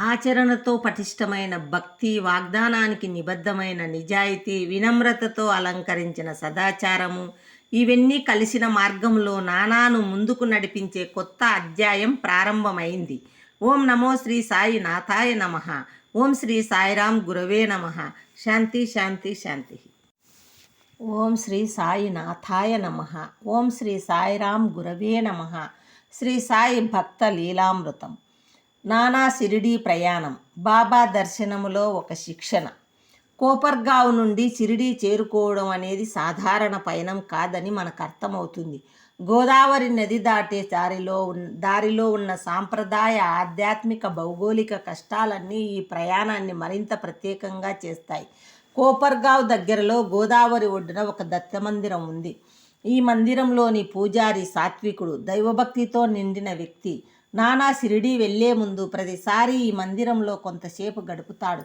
ఆచరణతో పటిష్టమైన భక్తి వాగ్దానానికి నిబద్ధమైన నిజాయితీ వినమ్రతతో అలంకరించిన సదాచారము ఇవన్నీ కలిసిన మార్గంలో నానాను ముందుకు నడిపించే కొత్త అధ్యాయం ప్రారంభమైంది. ఓం నమో శ్రీ సాయి నాథాయ నమ. ఓం శ్రీ సాయిరాం గురవే నమ. శాంతి శాంతి శాంతి. ఓం శ్రీ సాయి నాథాయ నమ. ఓం శ్రీ సాయిరాం గురవే నమ. శ్రీ సాయి భక్త లీలామృతం. నానా షిరిడీ ప్రయాణం బాబా దర్శనములో ఒక శిక్షణ. కోపర్గావ్ నుండి షిరిడీ చేరుకోవడం అనేది సాధారణ పయనం కాదని మనకు అర్థమవుతుంది. గోదావరి నది దాటే దారిలో ఉన్ దారిలో ఉన్న సాంప్రదాయ ఆధ్యాత్మిక భౌగోళిక కష్టాలన్నీ ఈ ప్రయాణాన్ని మరింత ప్రత్యేకంగా చేస్తాయి. కోపర్గావ్ దగ్గరలో గోదావరి ఒడ్డున ఒక దత్తమందిరం ఉంది. ఈ మందిరంలోని పూజారి సాత్వికుడు దైవభక్తితో నిండిన వ్యక్తి నానా షిరిడి వెళ్ళే ముందు ప్రతిసారి ఈ మందిరంలో కొంతసేపు గడుపుతాడు.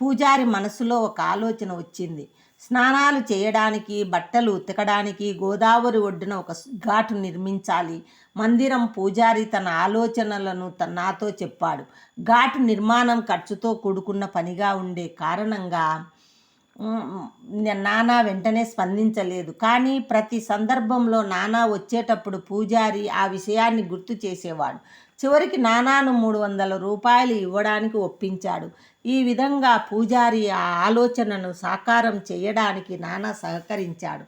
పూజారి మనసులో ఒక ఆలోచన వచ్చింది. స్నానాలు చేయడానికి బట్టలు ఉతకడానికి గోదావరి ఒడ్డున ఒక ఘాటు నిర్మించాలి. మందిరం పూజారి తన ఆలోచనలను తన నాతో చెప్పాడు. ఘాటు నిర్మాణం ఖర్చుతో కూడుకున్న పనిగా ఉండే కారణంగా నానా వెంటనే స్పందించలేదు. కానీ ప్రతి సందర్భంలో నానా వచ్చేటప్పుడు పూజారి ఆ విషయాన్ని గుర్తు చేసేవాడు. చివరికి నానాను మూడు వందల రూపాయలు ఇవ్వడానికి ఒప్పించాడు. ఈ విధంగా పూజారి ఆ ఆలోచనను సాకారం చేయడానికి నానా సహకరించాడు.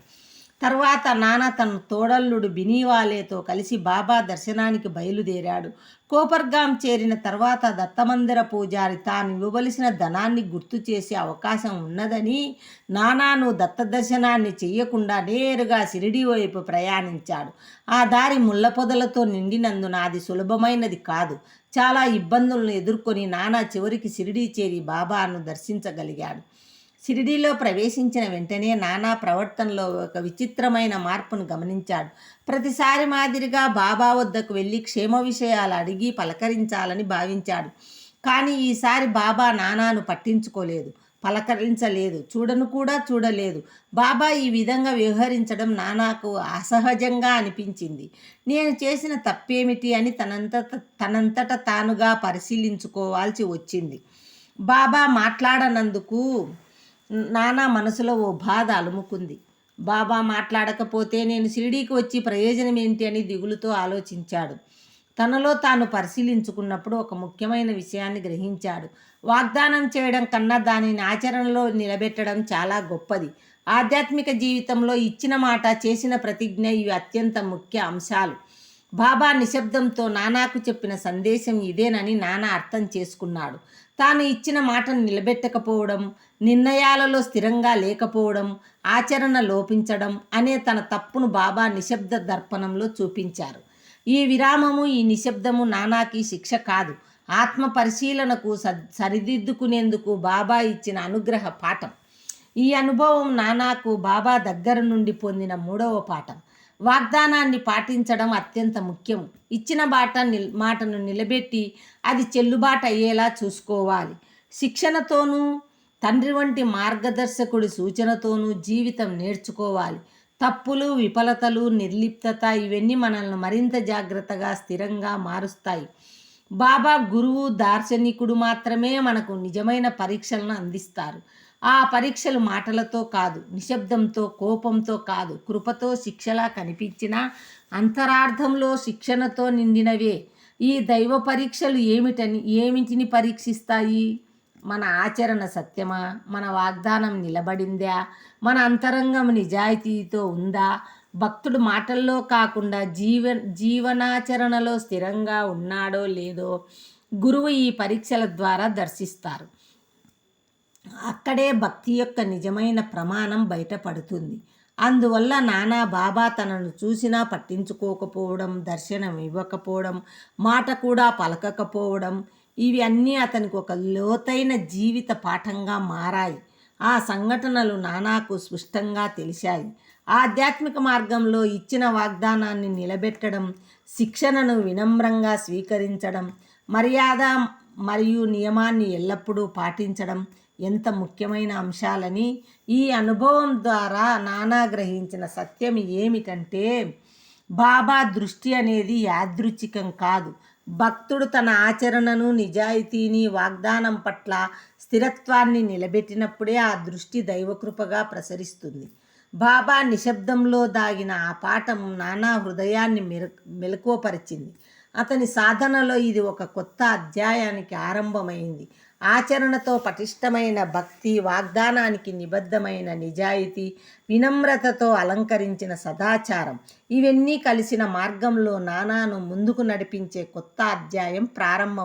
తర్వాత నాన్న తన తోడల్లుడు బినీవాలేతో కలిసి బాబా దర్శనానికి బయలుదేరాడు. కోపర్గాం చేరిన తర్వాత దత్తమందిర పూజారి తాను ఇవ్వవలసిన ధనాన్ని గుర్తు చేసే అవకాశం ఉన్నదని నానాను దత్త దర్శనాన్ని చెయ్యకుండా నేరుగా సిరిడి వైపు ప్రయాణించాడు. ఆ దారి ముళ్ళ పొదలతో నిండినందున అది సులభమైనది కాదు. చాలా ఇబ్బందులను ఎదుర్కొని నానా చివరికి సిరిడి చేరి బాబాను దర్శించగలిగాడు. షిరిడీలో ప్రవేశించిన వెంటనే నానా ప్రవర్తనలో ఒక విచిత్రమైన మార్పును గమనించాడు. ప్రతిసారి మాదిరిగా బాబా వద్దకు వెళ్ళి క్షేమ విషయాలు అడిగి పలకరించాలని భావించాడు. కానీ ఈసారి బాబా నానాను పట్టించుకోలేదు. పలకరించలేదు. చూడను కూడా చూడలేదు. బాబా ఈ విధంగా వ్యవహరించడం నానాకు అసహజంగా అనిపించింది. నేను చేసిన తప్పేమిటి అని తనంత తనంతట తానుగా పరిశీలించుకోవాల్సి వచ్చింది. బాబా మాట్లాడనందుకు నానా మనసులో ఓ బాధ అలుముకుంది. బాబా మాట్లాడకపోతే నేను షిరిడీకి వచ్చి ప్రయోజనం ఏంటి అని దిగులుతో ఆలోచించాడు. తనలో తాను పరిశీలించుకున్నప్పుడు ఒక ముఖ్యమైన విషయాన్ని గ్రహించాడు. వాగ్దానం చేయడం కన్నా దానిని ఆచరణలో నిలబెట్టడం చాలా గొప్పది. ఆధ్యాత్మిక జీవితంలో ఇచ్చిన మాట చేసిన ప్రతిజ్ఞ ఇవి అత్యంత ముఖ్య అంశాలు. బాబా నిశ్శబ్దంతో నానాకు చెప్పిన సందేశం ఇదేనని నానా అర్థం చేసుకున్నాడు. తాను ఇచ్చిన మాటను నిలబెట్టకపోవడం నిర్ణయాలలో స్థిరంగా లేకపోవడం ఆచరణ లోపించడం అనే తన తప్పును బాబా నిశ్శబ్ద దర్పణంలో చూపించారు. ఈ విరామము ఈ నిశ్శబ్దము నానాకి శిక్ష కాదు. ఆత్మ పరిశీలనకు సరిదిద్దుకునేందుకు బాబా ఇచ్చిన అనుగ్రహ పాఠం. ఈ అనుభవం నానాకు బాబా దగ్గర నుండి పొందిన మూడవ పాఠం. వాగ్దానాన్ని పాటించడం అత్యంత ముఖ్యం. ఇచ్చిన బాట నిల్ మాటను నిలబెట్టి అది చెల్లుబాటు అయ్యేలా చూసుకోవాలి. శిక్షణతోనూ తండ్రి వంటి మార్గదర్శకుడి సూచనతోనూ జీవితం నేర్చుకోవాలి. తప్పులు విఫలతలు నిర్లిప్తత ఇవన్నీ మనల్ని మరింత జాగ్రత్తగా స్థిరంగా మారుస్తాయి. బాబా గురువు దార్శనికుడు మాత్రమే మనకు నిజమైన పరీక్షలను అందిస్తారు. ఆ పరీక్షలు మాటలతో కాదు నిశ్శబ్దంతో కోపంతో కాదు కృపతో శిక్షలా కనిపించిన అంతరార్థంలో శిక్షణతో నిండినవే. ఈ దైవ పరీక్షలు ఏమిటని ఏమిటిని పరీక్షిస్తాయి? మన ఆచరణ సత్యమా? మన వాగ్దానం నిలబడిందా? మన అంతరంగం నిజాయితీతో ఉందా? భక్తుడు మాటల్లో కాకుండా జీవ జీవనాచరణలో స్థిరంగా ఉన్నాడో లేదో గురువు ఈ పరీక్షల ద్వారా దర్శిస్తారు. అక్కడే భక్తి యొక్క నిజమైన ప్రమాణం బయటపడుతుంది. అందువల్ల నానా బాబా తనను చూసినా పట్టించుకోకపోవడం దర్శనం ఇవ్వకపోవడం మాట కూడా పలకకపోవడం ఇవి అన్నీ అతనికి ఒక లోతైన జీవిత పాఠంగా మారాయి. ఆ సంఘటనలు నానాకు స్పష్టంగా తెలిసాయి ఆధ్యాత్మిక మార్గంలో ఇచ్చిన వాగ్దానాన్ని నిలబెట్టడం శిక్షణను వినమ్రంగా స్వీకరించడం మర్యాద మరియు నియమాన్ని ఎల్లప్పుడూ పాటించడం ఎంత ముఖ్యమైన అంశాలని ఈ అనుభవం ద్వారా నానా గ్రహించిన సత్యం ఏమిటంటే బాబా దృష్టి అనేది యాదృచ్ఛికం కాదు. భక్తుడు తన ఆచరణను నిజాయితీని వాగ్దానం పట్ల స్థిరత్వాన్ని నిలబెట్టినప్పుడే ఆ దృష్టి దైవకృపగా ప్రసరిస్తుంది. బాబా నిశ్శబ్దంలో దాగిన ఆ పాఠం నానా హృదయాన్ని మెరు మెలకువపరిచింది. అతని సాధనలో ఇది ఒక కొత్త అధ్యాయానికి ఆరంభమైంది. ఆచరణతో పటిష్టమైన భక్తి వాగ్దానానికి నిబద్ధమైన నిజాయితీ వినమ్రతతో అలంకరించిన సదాచారం. ఇవన్నీ కలిసిన మార్గంలో నానాను ముందుకు నడిపించే కొత్త అధ్యాయం ప్రారంభం